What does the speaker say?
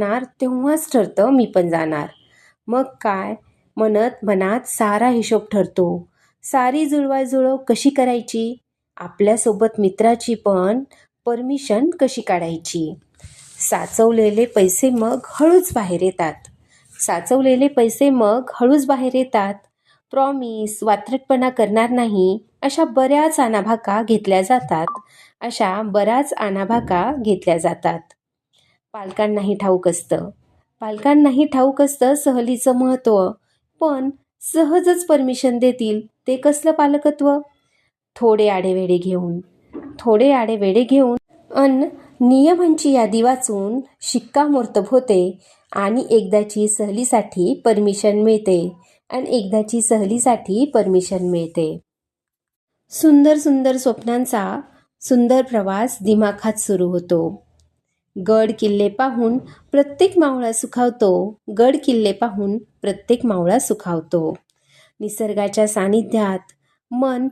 जाणार तेव्हाच ठरतं मी पण जाणार. मग काय? म्हणत मनात सारा हिशोब ठरतो. सारी जुळवाजुळव कशी करायची? आपल्यासोबत मित्राची पण परमिशन कशी काढायची? साचवलेले पैसे मग हळूच बाहेर येतात. साचवलेले पैसे मग हळूच बाहेर येतात. प्रॉमिस वात्रटपणा करणार नाही अशा बऱ्याच आणाभाका घेतल्या जातात. अशा बऱ्याच आणाभाका घेतल्या जातात. पालकांनाही ठाऊक असतं. पालकांनाही ठाऊक असतं सहलीचं महत्त्व. पण सहजच परमिशन देतील ते कसलं पालकत्व? थोडे आडेवेडे घेऊन. थोडे आडेवेडे घेऊन अन नियमांची यादी वाचून शिक्कामोर्तब होते आणि एकदाची सहलीसाठी परमिशन मिळते आणि एकदाची सहलीसाठी परमिशन मिळते. सुंदर सुंदर स्वप्नांचा सुंदर प्रवास दिमाखात सुरू होतो. गड किल्ले पाहून प्रत्येक मावळा सुखावतो. गड किल्ले पाहून प्रत्येक मावळा सुखावतो. निसर्गाच्या सानिध्यात मन